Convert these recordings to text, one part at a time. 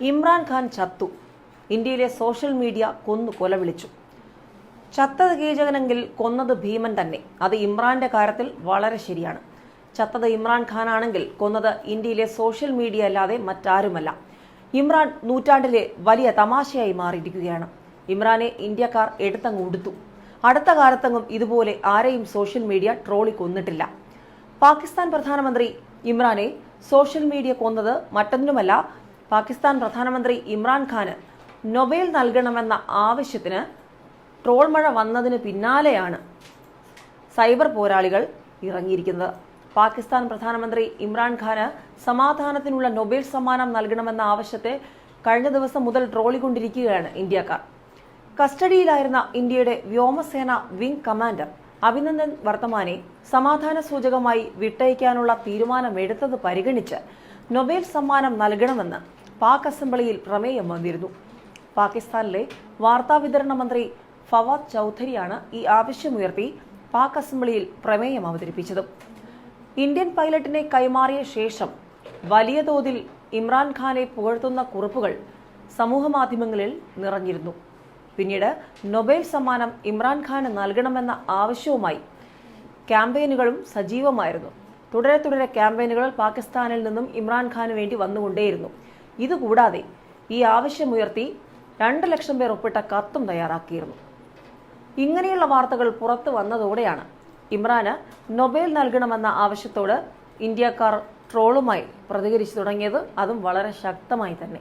ഇമ്രാൻഖാൻ ചത്തു. ഇന്ത്യയിലെ social media കൊന്നു കൊലവിളിച്ചു. ചത്തത് കീചകനെങ്കിൽ കൊന്നത് ഭീമൻ തന്നെ. അത് ഇമ്രാന്റെ കാര്യത്തിൽ വളരെ ശരിയാണ്. ചത്തത് ഇമ്രാൻഖാൻ ഖാനാണെങ്കിൽ കൊന്നത് ഇന്ത്യയിലെ സോഷ്യൽ മീഡിയ അല്ലാതെ മറ്റാരുമല്ല. ഇമ്രാൻ നൂറ്റാണ്ടിലെ വലിയ തമാശയായി മാറിയിരിക്കുകയാണ്. ഇമ്രാനെ ഇന്ത്യക്കാർ എടുത്തങ്ങ് ഉടുത്തു. അടുത്ത കാലത്തെങ്ങും ഇതുപോലെ ആരെയും സോഷ്യൽ മീഡിയ ട്രോളി കൊന്നിട്ടില്ല. പാകിസ്ഥാൻ പ്രധാനമന്ത്രി ഇമ്രാനെ സോഷ്യൽ മീഡിയ കൊന്നത് മറ്റൊന്നുമല്ല പാകിസ്ഥാൻ പ്രധാനമന്ത്രി ഇമ്രാൻഖാന് നൊബേൽ നൽകണമെന്ന ആവശ്യത്തിന് ട്രോൾ മഴ വന്നതിന് പിന്നാലെയാണ് സൈബർ പോരാളികൾ ഇറങ്ങിയിരിക്കുന്നത്. പാകിസ്ഥാൻ പ്രധാനമന്ത്രി ഇമ്രാൻഖാന് സമാധാനത്തിനുള്ള നൊബേൽ സമ്മാനം നൽകണമെന്ന ആവശ്യത്തെ കഴിഞ്ഞ ദിവസം മുതൽ ട്രോളിക്കൊണ്ടിരിക്കുകയാണ് ഇന്ത്യക്കാർ. കസ്റ്റഡിയിലായിരുന്ന ഇന്ത്യയുടെ വ്യോമസേന വിംഗ് കമാൻഡർ അഭിനന്ദൻ വർത്തമാനെ സമാധാന സൂചകമായി വിട്ടയക്കാനുള്ള തീരുമാനമെടുത്തത് പരിഗണിച്ച് നൊബേൽ സമ്മാനം നൽകണമെന്ന് പാക് അസംബ്ലിയിൽ പ്രമേയം വന്നിരുന്നു. പാകിസ്ഥാനിലെ വാർത്താവിതരണ മന്ത്രി ഫവാദ് ചൗധരിയാണ് ഈ ആവശ്യമുയർത്തി പാക് അസംബ്ലിയിൽ പ്രമേയം അവതരിപ്പിച്ചത്. ഇന്ത്യൻ പൈലറ്റിനെ കൈമാറിയ ശേഷം വലിയ തോതിൽ ഇമ്രാൻഖാനെ പുകഴ്ത്തുന്ന കുറിപ്പുകൾ സമൂഹമാധ്യമങ്ങളിൽ നിറഞ്ഞിരുന്നു. പിന്നീട് നൊബേൽ സമ്മാനം ഇമ്രാൻഖാന് നൽകണമെന്ന ആവശ്യവുമായി ക്യാമ്പയിനുകളും സജീവമായിരുന്നു. തുടരെ തുടരെ ക്യാമ്പയിനുകൾ പാകിസ്ഥാനിൽ നിന്നും ഇമ്രാൻഖാന് വേണ്ടി വന്നുകൊണ്ടേയിരുന്നു. ഇതുകൂടാതെ ഈ ആവശ്യമുയർത്തി രണ്ട് ലക്ഷം പേർ ഒപ്പിട്ട കത്തും തയ്യാറാക്കിയിരുന്നു. ഇങ്ങനെയുള്ള വാർത്തകൾ പുറത്തു വന്നതോടെയാണ് ഇമ്രാന് നൊബേൽ നൽകണമെന്ന ആവശ്യത്തോട് ഇന്ത്യക്കാർ ട്രോളുമായി പ്രതികരിച്ചു തുടങ്ങിയത്. അതും വളരെ ശക്തമായി തന്നെ.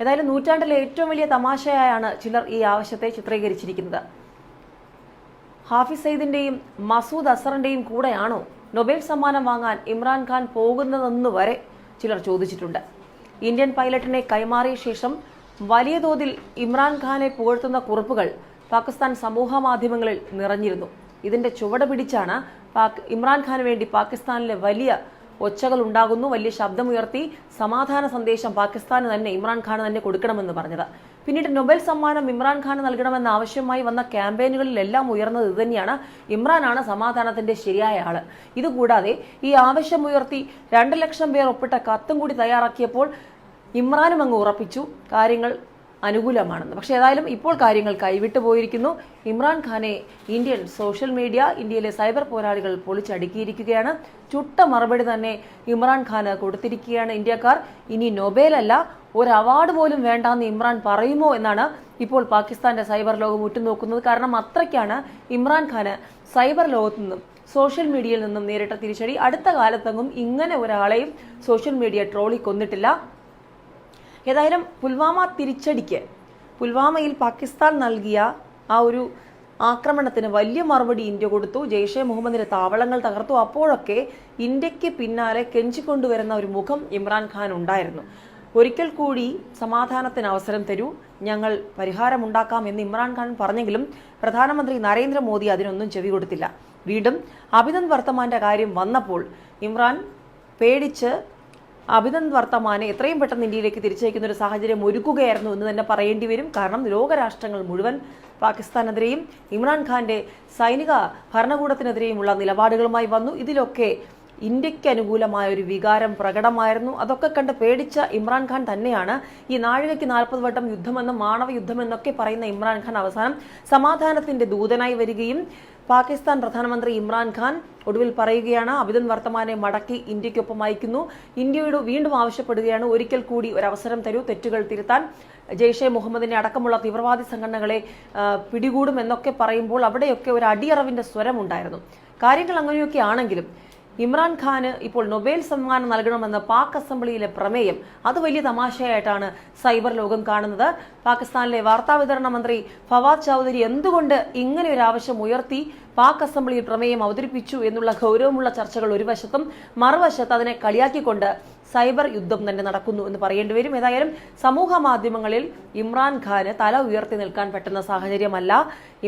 ഏതായാലും നൂറ്റാണ്ടിലെ ഏറ്റവും വലിയ തമാശയായാണ് ചിലർ ഈ ആവശ്യത്തെ ചിത്രീകരിച്ചിരിക്കുന്നത്. ഹാഫിസ് സയ്യിദിന്റെയും മസൂദ് അസറിന്റെയും കൂടെയാണോ നൊബേൽ സമ്മാനം വാങ്ങാൻ ഇമ്രാൻഖാൻ പോകുന്നതെന്ന് വരെ ചിലർ ചോദിച്ചിട്ടുണ്ട്. ഇന്ത്യൻ പൈലറ്റിനെ കൈമാറിയ ശേഷം വലിയ തോതിൽ ഇമ്രാൻഖാനെ പുകഴ്ത്തുന്ന കുറിപ്പുകൾ പാകിസ്ഥാൻ സമൂഹ മാധ്യമങ്ങളിൽ നിറഞ്ഞിരുന്നു. ഇതിന്റെ ചുവട് പിടിച്ചാണ് പാക് ഇമ്രാൻഖാന് വേണ്ടി പാകിസ്ഥാനിലെ വലിയ ഒച്ചകൾ ഉണ്ടാകുന്നു വലിയ ശബ്ദമുയർത്തി സമാധാന സന്ദേശം പാകിസ്ഥാന് തന്നെ ഇമ്രാൻഖാന് തന്നെ കൊടുക്കണമെന്ന് പറഞ്ഞത്. പിന്നീട് നൊബേൽ സമ്മാനം ഇമ്രാൻഖാന് നൽകണമെന്ന ആവശ്യമായി വന്ന ക്യാമ്പയിനുകളിലെല്ലാം ഉയർന്നത് ഇതുതന്നെയാണ്. ഇമ്രാനാണ് സമാധാനത്തിന്റെ ശരിയായ ആൾ. ഇതുകൂടാതെ ഈ ആവശ്യം ഉയർത്തി രണ്ട് ലക്ഷം പേർ ഒപ്പിട്ട കത്തും കൂടി തയ്യാറാക്കിയപ്പോൾ ഇമ്രാനും അങ്ങ് ഉറപ്പിച്ചു. കാര്യങ്ങൾ അനുകൂലമാണെന്ന്. പക്ഷേ ഏതായാലും ഇപ്പോൾ കാര്യങ്ങൾ കൈവിട്ടു പോയിരിക്കുന്നു. ഇമ്രാൻഖാനെ ഇന്ത്യൻ സോഷ്യൽ മീഡിയ ഇന്ത്യയിലെ സൈബർ പോരാളികൾ പൊളിച്ചടുക്കിയിരിക്കുകയാണ്. ചുട്ട മറുപടി തന്നെ ഇമ്രാൻഖാന് കൊടുത്തിരിക്കുകയാണ് ഇന്ത്യക്കാർ. ഇനി നൊബേലല്ല ഒരു അവാർഡ് പോലും വേണ്ടാന്ന് ഇമ്രാൻ പറയുമോ എന്നാണ് ഇപ്പോൾ പാകിസ്ഥാന്റെ സൈബർ ലോകം ഉറ്റുനോക്കുന്നത്. കാരണം അത്രയ്ക്കാണ് ഇമ്രാൻഖാന് സൈബർ ലോകത്തു നിന്നും സോഷ്യൽ മീഡിയയിൽ നിന്നും നേരിട്ട തിരിച്ചടി. അടുത്ത കാലത്തെങ്ങും ഇങ്ങനെ ഒരാളെയും സോഷ്യൽ മീഡിയ ട്രോളി കൊന്നിട്ടില്ല. ഏതായാലും പുൽവാമ തിരിച്ചടിക്ക്. പുൽവാമയിൽ പാകിസ്ഥാൻ നൽകിയ ആ ഒരു ആക്രമണത്തിന് വലിയ മറുപടി ഇന്ത്യ കൊടുത്തു. ജെയ്ഷെ മുഹമ്മദിന്റെ താവളങ്ങൾ തകർത്തു. അപ്പോഴൊക്കെ ഇന്ത്യയ്ക്ക് പിന്നാലെ കെഞ്ചിക്കൊണ്ടുവരുന്ന ഒരു മുഖം ഇമ്രാൻഖാൻ ഉണ്ടായിരുന്നു. ഒരിക്കൽ കൂടി സമാധാനത്തിന് അവസരം തരൂ. ഞങ്ങൾ പരിഹാരമുണ്ടാക്കാം എന്ന് ഇമ്രാൻഖാൻ പറഞ്ഞെങ്കിലും പ്രധാനമന്ത്രി നരേന്ദ്രമോദി അതിനൊന്നും ചെവി കൊടുത്തില്ല. വീണ്ടും അഭിനന്ദ് വർത്തമാന്റെ കാര്യം വന്നപ്പോൾ ഇമ്രാൻ പേടിച്ച് അഭിനന്ദ് വർത്തമാനെ എത്രയും പെട്ടെന്ന് ഇന്ത്യയിലേക്ക് തിരിച്ചയക്കുന്ന ഒരു സാഹചര്യം ഒരുക്കുകയായിരുന്നു എന്ന് തന്നെ പറയേണ്ടി വരും. കാരണം ലോകരാഷ്ട്രങ്ങൾ മുഴുവൻ പാകിസ്ഥാനെതിരെയും ഇമ്രാൻഖാന്റെ സൈനിക ഭരണകൂടത്തിനെതിരെയുമുള്ള നിലപാടുകളുമായി വന്നു. ഇതിലൊക്കെ ഇന്ത്യയ്ക്ക് അനുകൂലമായ ഒരു വികാരം പ്രകടമായിരുന്നു. അതൊക്കെ കണ്ട് പേടിച്ച ഇമ്രാൻഖാൻ തന്നെയാണ് ഈ നാഴികയ്ക്ക് നാൽപ്പത് വട്ടം യുദ്ധമെന്നും മാണവ യുദ്ധമെന്നൊക്കെ പറയുന്ന ഇമ്രാൻഖാൻ അവസാനം സമാധാനത്തിന്റെ ദൂതനായി വരികയും പാകിസ്ഥാൻ പ്രധാനമന്ത്രി ഇമ്രാൻഖാൻ ഒടുവിൽ പറയുകയാണ് അബിദൻ വർത്തമാനെ മടക്കി ഇന്ത്യക്കൊപ്പം അയക്കുന്നു. ഇന്ത്യയോട് വീണ്ടും ആവശ്യപ്പെടുകയാണ്. ഒരിക്കൽ കൂടി ഒരു അവസരം തരൂ തെറ്റുകൾ തിരുത്താൻ. ജെയ്ഷെ മുഹമ്മദിനെ അടക്കമുള്ള തീവ്രവാദി സംഘടനകളെ പിടികൂടും എന്നൊക്കെ പറയുമ്പോൾ അവിടെയൊക്കെ ഒരു അടിയറവിന്റെ സ്വരമുണ്ടായിരുന്നു. കാര്യങ്ങൾ അങ്ങനെയൊക്കെ ആണെങ്കിലും ഇമ്രാൻഖാന് ഇപ്പോൾ നൊബേൽ സമ്മാനം നൽകണമെന്ന പാക് അസംബ്ലിയിലെ പ്രമേയം അത് വലിയ തമാശയായിട്ടാണ് സൈബർ ലോകം കാണുന്നത്. പാകിസ്ഥാനിലെ വാർത്താവിതരണ മന്ത്രി ഫവാദ് ചൌധരി എന്തുകൊണ്ട് ഇങ്ങനെ ഒരു ആവശ്യം ഉയർത്തി പാക് അസംബ്ലിയിൽ പ്രമേയം അവതരിപ്പിച്ചു എന്നുള്ള ഗൗരവമുള്ള ചർച്ചകൾ ഒരു വശത്തും മറുവശത്ത് അതിനെ കളിയാക്കിക്കൊണ്ട് സൈബർ യുദ്ധം തന്നെ നടക്കുന്നു എന്ന് പറയേണ്ടി വരും. ഏതായാലും സമൂഹ മാധ്യമങ്ങളിൽ ഇമ്രാൻഖാന് തല ഉയർത്തി നിൽക്കാൻ പറ്റുന്ന സാഹചര്യമല്ല.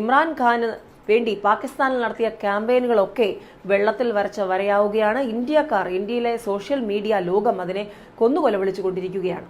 ഇമ്രാൻഖാന് വേണ്ടി പാകിസ്ഥാനിൽ നടത്തിയ ക്യാമ്പയിനുകളൊക്കെ വെള്ളത്തിൽ വരച്ച വരയാവുകയാണ്. ഇന്ത്യക്കാർ ഇന്ത്യയിലെ സോഷ്യൽ മീഡിയ ലോകം അതിനെ കൊന്നുകൊല വിളിച്ചുകൊണ്ടിരിക്കുകയാണ്